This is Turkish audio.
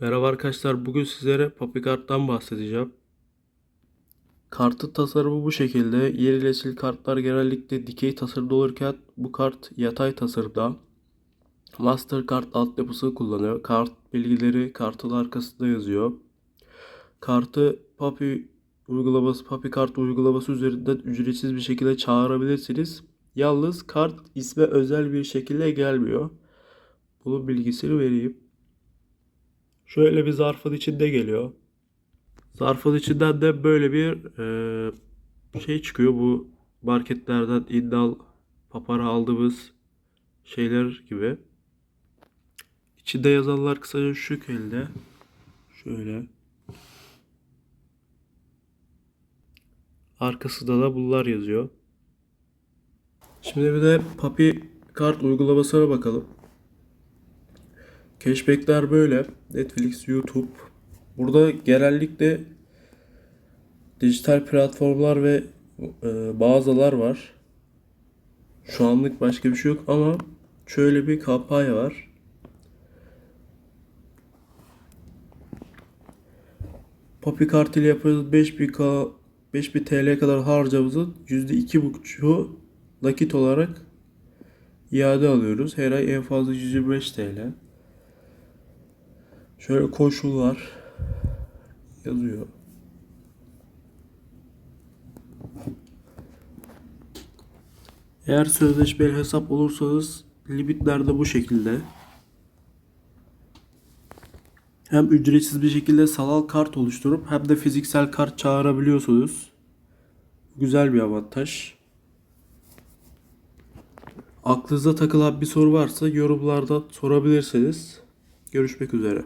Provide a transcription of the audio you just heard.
Merhaba arkadaşlar. Bugün sizlere PapiKart'tan bahsedeceğim. Kartın tasarımı bu şekilde. Yeni nesil kartlar genellikle dikey tasarımda olurken bu kart yatay tasarımda. Mastercard altyapısını kullanıyor. Kart bilgileri kartın arkasında yazıyor. Kartı Papi uygulaması, PapiKart uygulaması üzerinden ücretsiz bir şekilde çağırabilirsiniz. Yalnız kart isme özel bir şekilde gelmiyor. Bunun bilgisini vereyim. Şöyle bir zarfın içinde geliyor. Zarfın içinden de böyle bir e, şey çıkıyor. Bu marketlerden indal papara aldığımız şeyler gibi. İçinde yazanlar kısaca şu şekilde. Şöyle. Arkasında da bunlar yazıyor. Şimdi bir de Papi Kart uygulamasına bakalım. Cashback'ler böyle. Netflix, YouTube. Burada genellikle dijital platformlar ve e, mağazalar var. Şu anlık başka bir şey yok ama şöyle bir kampanya var. Poppy Kart ile yapıyoruz 5000 K 5000 TL kadar harcamızın %2,5'u nakit olarak iade alıyoruz. Her ay en fazla 125 TL. Şöyle koşullar yazıyor. Eğer sözleşmeli hesap olursanız limitler de bu şekilde. Hem ücretsiz bir şekilde sanal kart oluşturup hem de fiziksel kart çağırabiliyorsunuz. Güzel bir avantaj. Aklınıza takılan bir soru varsa yorumlarda sorabilirsiniz. Görüşmek üzere.